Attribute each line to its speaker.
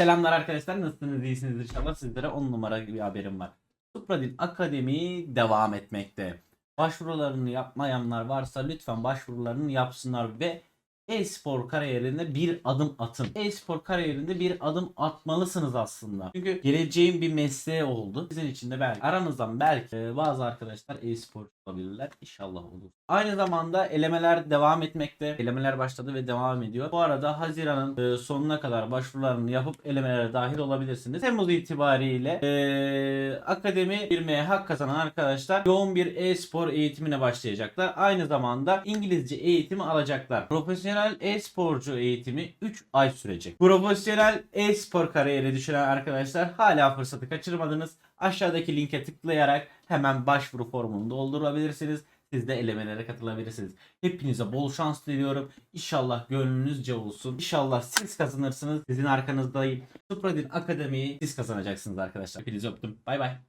Speaker 1: Selamlar arkadaşlar nasılsınız iyisiniz inşallah sizlere 10 numara bir haberim var. Supradin Akademi devam etmekte. Başvurularını yapmayanlar varsa lütfen başvurularını yapsınlar ve e-spor kariyerinde bir adım atın. E-spor kariyerinde bir adım atmalısınız aslında. Çünkü geleceğin bir mesleği oldu. Sizin için de belki aranızdan belki e, bazı arkadaşlar e-spor olabilirler. İnşallah olur. Aynı zamanda elemeler devam etmekte. Elemeler başladı ve devam ediyor. Bu arada Haziran'ın e, sonuna kadar başvurularını yapıp elemelere dahil olabilirsiniz. Temmuz itibariyle e, akademi girmeye hak kazanan arkadaşlar yoğun bir e-spor eğitimine başlayacaklar. Aynı zamanda İngilizce eğitimi alacaklar. Profesyonel e-sporcu eğitimi 3 ay sürecek. Profesyonel e-spor kariyeri düşünen arkadaşlar hala fırsatı kaçırmadınız. Aşağıdaki linke tıklayarak hemen başvuru formunu doldurabilirsiniz. Siz de elemelere katılabilirsiniz. Hepinize bol şans diliyorum. İnşallah gönlünüzce olsun. İnşallah siz kazanırsınız. Sizin arkanızdayım. Supradin Akademi'yi siz kazanacaksınız arkadaşlar. Hepinizi öptüm. Bay bay.